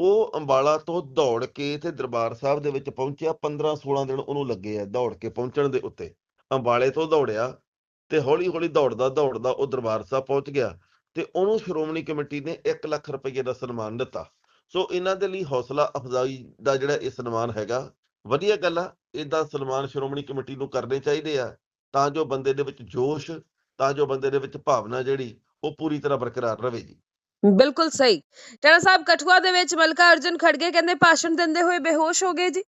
ਉਹ ਅੰਬਾਲਾ ਤੋਂ ਦੌੜ ਕੇ ਤੇ ਦਰਬਾਰ ਸਾਹਿਬ ਦੇ ਵਿੱਚ ਪਹੁੰਚਿਆ। 15 16 ਦਿਨ ਉਹਨੂੰ ਲੱਗੇ ਆ ਦੌੜ ਕੇ ਪਹੁੰਚਣ ਦੇ ਉੱਤੇ। ਅੰਬਾਲੇ ਤੋਂ ਦੌੜਿਆ। ਤੇ ਹੌਲੀ ਹੌਲੀ ਦੌੜਦਾ ਦੌੜਦਾ ਉਹ ਦਰਬਾਰ ਸਾਹਿਬ ਪਹੁੰਚ ਗਿਆ ਤੇ ਉਹਨੂੰ ਸ਼੍ਰੋਮਣੀ ਕਮੇਟੀ ਨੇ 1 ਲੱਖ ਰੁਪਏ ਦਾ ਸਨਮਾਨ ਦਿੱਤਾ। ਸੋ ਇਹਨਾਂ ਦੇ ਲਈ ਹੌਸਲਾ ਅਫਜ਼ਾਈ ਦਾ ਜਿਹੜਾ ਇਹ ਸਨਮਾਨ ਹੈਗਾ ਵਧੀਆ ਗੱਲ ਆ ਇਦਾਂ ਸਨਮਾਨ ਸ਼੍ਰੋਮਣੀ ਕਮੇਟੀ ਨੂੰ ਕਰਨੇ ਚਾਹੀਦੇ ਆ ਤਾਂ ਜੋ ਬੰਦੇ ਦੇ ਵਿੱਚ ਜੋਸ਼ ਤਾਂ ਜੋ ਬੰਦੇ ਦੇ ਵਿੱਚ ਭਾਵਨਾ ਜਿਹੜੀ ਉਹ ਪੂਰੀ ਤਰ੍ਹਾਂ ਬਰਕਰਾਰ ਰਵੇ ਜੀ। ਬਿਲਕੁਲ ਸਹੀ। ਟਾਣਾ ਸਾਹਿਬ ਕਠੂਆ ਦੇ ਵਿੱਚ ਮਲਕਾ ਅਰਜਨ ਖੜਗੇ ਕਹਿੰਦੇ ਭਾਸ਼ਣ ਦਿੰਦੇ ਹੋਏ ਬੇਹੋਸ਼ ਹੋ ਗਏ ਜੀ?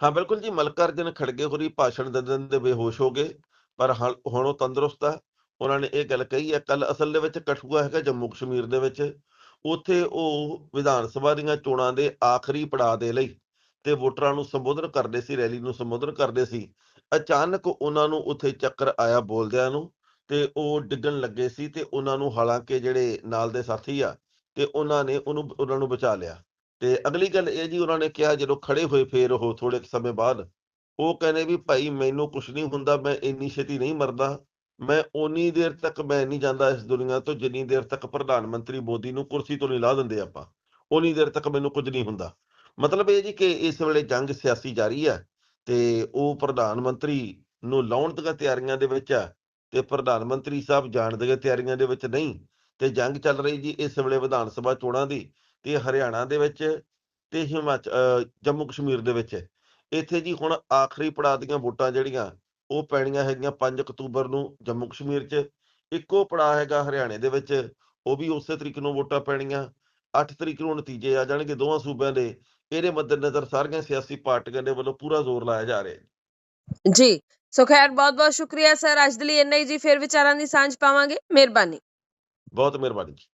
ਹਾਂ ਬਿਲਕੁਲ ਜੀ ਮਲਕਾ ਅਰਜਨ ਖੜਗੇ ਹੋਰੀ ਭਾਸ਼ਣ ਦੇ ਦਿੰਦੇ ਬੇਹੋਸ਼ ਹੋ ਗਏ। ਪਰ ਹਲ- ਹੁਣ ਉਹ ਤੰਦਰੁਸਤ ਆ। ਉਹਨਾਂ ਨੇ ਇਹ ਗੱਲ ਕਹੀ ਹੈ ਕੱਲ ਅਸਲ ਦੇ ਵਿੱਚ ਕਠੂਆ ਹੈਗਾ ਜੰਮੂ ਕਸ਼ਮੀਰ ਦੇ ਵਿੱਚ। ਉੱਥੇ ਉਹ ਵਿਧਾਨ ਸਭਾ ਦੀਆਂ ਚੋਣਾਂ ਦੇ ਆਖਰੀ ਪੜਾਅ ਦੇ ਲਈ ਤੇ ਵੋਟਰਾਂ ਨੂੰ ਸੰਬੋਧਨ ਕਰਦੇ ਸੀ, ਰੈਲੀ ਨੂੰ ਸੰਬੋਧਨ ਕਰਦੇ ਸੀ। ਅਚਾਨਕ ਉਹਨਾਂ ਨੂੰ ਉੱਥੇ ਚੱਕਰ ਆਇਆ ਬੋਲਦਿਆਂ ਨੂੰ ਤੇ ਉਹ ਡਿੱਗਣ ਲੱਗੇ ਸੀ ਤੇ ਉਹਨਾਂ ਨੂੰ ਹਾਲਾਂਕਿ ਜਿਹੜੇ ਨਾਲ ਦੇ ਸਾਥੀ ਆ ਤੇ ਉਹਨਾਂ ਨੇ ਉਹਨੂੰ, ਉਹਨਾਂ ਨੂੰ ਬਚਾ ਲਿਆ। ਤੇ ਅਗਲੀ ਗੱਲ ਇਹ ਜੀ, ਉਹਨਾਂ ਨੇ ਕਿਹਾ ਜਦੋਂ ਖੜੇ ਹੋਏ ਫੇਰ ਉਹ ਥੋੜੇ ਸਮੇਂ ਬਾਅਦ ਉਹ ਕਹਿੰਦੇ ਵੀ ਭਾਈ ਮੈਨੂੰ ਕੁਝ ਨਹੀਂ ਹੁੰਦਾ, ਮੈਂ ਇੰਨੀ ਛੇਤੀ ਨਹੀਂ ਮਰਦਾ। ਮੈਂ ਉਨੀ ਦੇਰ ਤੱਕ ਮੈਂ ਨਹੀਂ ਜਾਂਦਾ ਇਸ ਦੁਨੀਆ ਤੋਂ, ਜਿੰਨੀ ਦੇਰ ਤੱਕ ਪ੍ਰਧਾਨ ਮੰਤਰੀ ਮੋਦੀ ਨੂੰ ਕੁਰਸੀ ਤੋਂ ਨਹੀਂ ਲਾ ਦਿੰਦੇ ਆਪਾਂ। ਉਨੀ ਦੇਰ ਤੱਕ ਮੈਨੂੰ ਕੁਝ ਨਹੀਂ ਹੁੰਦਾ। ਮਤਲਬ ਇਹ ਜੀ ਕਿ ਇਸ ਵੇਲੇ ਜੰਗ ਸਿਆਸੀ ਜਾਰੀ ਹੈ ਤੇ ਉਹ ਪ੍ਰਧਾਨ ਮੰਤਰੀ ਨੂੰ ਲਾਉਣ ਦੀਆਂ ਤਿਆਰੀਆਂ ਦੇ ਵਿੱਚ ਹੈ ਤੇ ਪ੍ਰਧਾਨ ਮੰਤਰੀ ਸਾਹਿਬ ਜਾਣ ਦੀਆਂ ਤਿਆਰੀਆਂ ਦੇ ਵਿੱਚ ਨਹੀਂ ਤੇ ਜੰਗ ਚੱਲ ਰਹੀ ਜੀ ਇਸ ਵੇਲੇ ਵਿਧਾਨ ਸਭਾ ਚੋਣਾਂ ਦੀ ਤੇ ਹਰਿਆਣਾ ਦੇ ਵਿੱਚ ਤੇ ਹਿਮਾਚਲ ਜੰਮੂ ਕਸ਼ਮੀਰ ਦੇ ਵਿੱਚ। ਇੱਥੇ ਜੀ ਹੁਣ ਆਖਰੀ ਪੜਾਅ ਦੀਆਂ ਵੋਟਾਂ ਜਿਹੜੀਆਂ ਉਹ ਪੈਣੀਆਂ ਹੈਗੀਆਂ 5 ਅਕਤੂਬਰ ਨੂੰ ਜੰਮੂ ਕਸ਼ਮੀਰ 'ਚ ਇੱਕੋ ਪੜਾਅ ਹੈਗਾ ਹਰਿਆਣੇ ਦੇ ਵਿੱਚ ਉਹ ਵੀ ਉਸੇ ਤਰੀਕ ਨੂੰ ਵੋਟਾਂ ਪੈਣੀਆਂ 8 ਤਰੀਕ ਨੂੰ ਨਤੀਜੇ ਆ ਜਾਣਗੇ ਦੋਵਾਂ ਸੂਬਿਆਂ ਦੇ ਇਹਦੇ ਮੱਦੇਨਜ਼ਰ ਸਾਰੀਆਂ ਸਿਆਸੀ ਪਾਰਟੀਆਂ ਦੇ ਵੱਲੋਂ ਪੂਰਾ ਜ਼ੋਰ ਲਾਇਆ ਜਾ ਰਿਹਾ ਹੈ ਜੀ ਸੋ ਖੈਰ ਬਹੁਤ ਬਹੁਤ ਸ਼ੁਕਰੀਆ ਸਰ। ਅੱਜ ਦੇ ਲਈ ਇੰਨਾ ਹੀ ਜੀ ਫਿਰ ਵਿਚਾਰਾਂ ਦੀ ਸਾਂਝ ਪਾਵਾਂਗੇ। ਮਿਹਰਬਾਨੀ। ਬਹੁਤ ਮਿਹਰਬਾਨੀ ਜੀ।